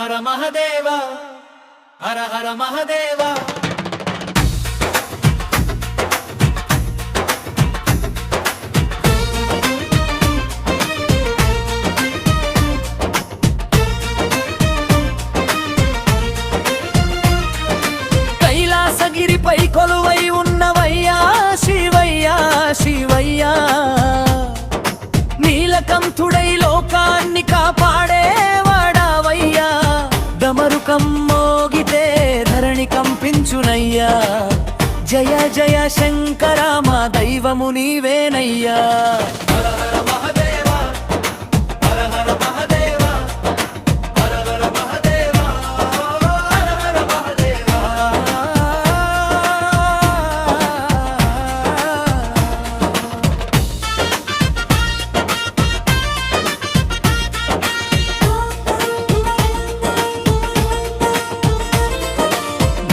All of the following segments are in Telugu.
హర మహదేవ హర హర మహదేవ. కైలాసగిరిపై కొలువై ఉన్న డమరుకం మోగితే ధరణి కంపించునయ్యా. జయ జయ శంకరామ దైవము నీవేనయ్యా.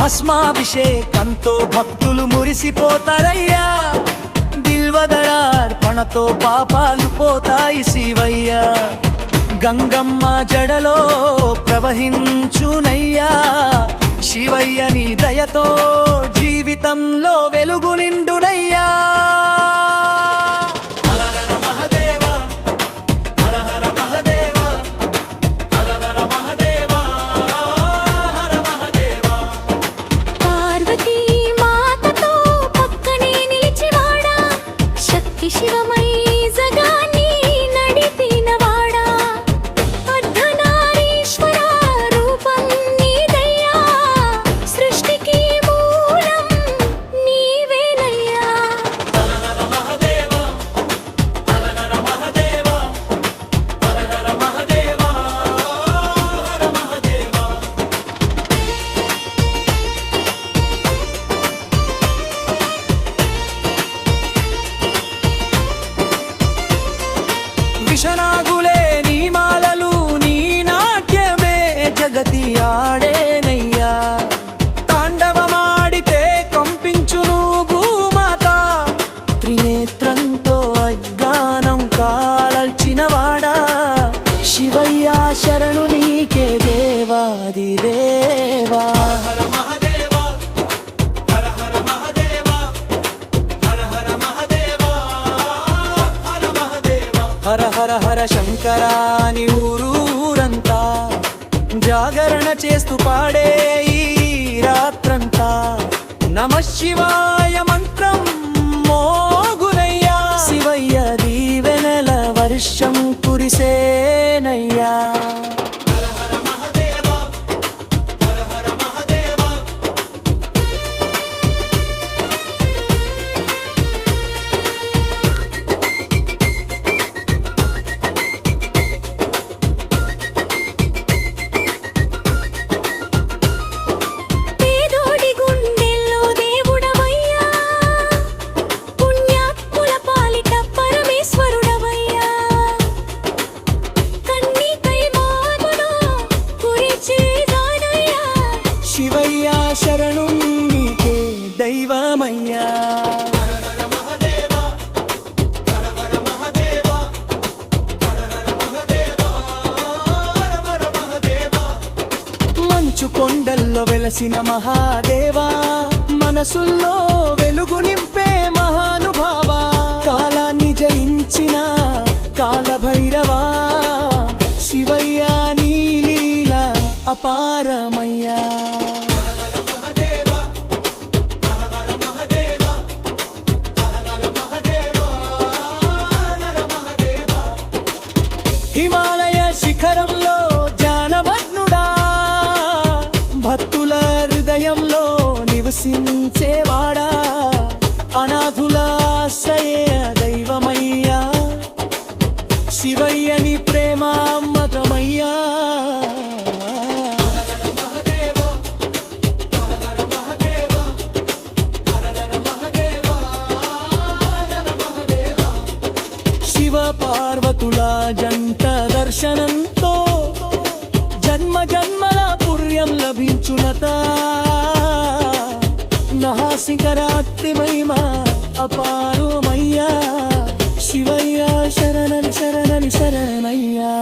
భస్మాభిషేకంతో భక్తులు మురిసిపోతారయ్యా. దిల్వదళార్పణతో పాపాలు పోతాయి శివయ్యా. గంగమ్మ జడలో ప్రవహించునయ్యా. శివయ్య నీ దయతో జీవితంలో వెలుగు నిండున విషనాగులే నీ మాలలు నీ నాట్యమే జగతి ఆడేనయ్యా. తాండవమాడితే కంపించును భూమాత త్రినేత్రంతో అజ్ఞానం కాల్చినవాడా శివయ్యా శరణు నీకే దేవాది దేవా. హర హర హర శంకరాని ఊరూరంతా జాగరణ చేస్తూ పాడే ఈ రాత్రంతా. నమ శివాయ మంత్రం మోగునయ్యా శివయ్య దీవెనల వర్షం కురిసే శరణం నీకే దైవమయ్యా. మంచు కొండల్లో వెలసిన మహాదేవా మనసుల్లో వెలుగు నింపే మహానుభావ కాలాన్ని జయించిన కాలభైరవా శివయ్యా నీలీల అపారమయ్యా. హిమాలయ శిఖరంలో పార్వతుల జంట దర్శనంతో జన్మ జన్మల పుర్యం లభించునత నహాసికరాత్రి మహిమ అపారమయ్యా. శివయ్య శరణని శరణని శరణయ్యా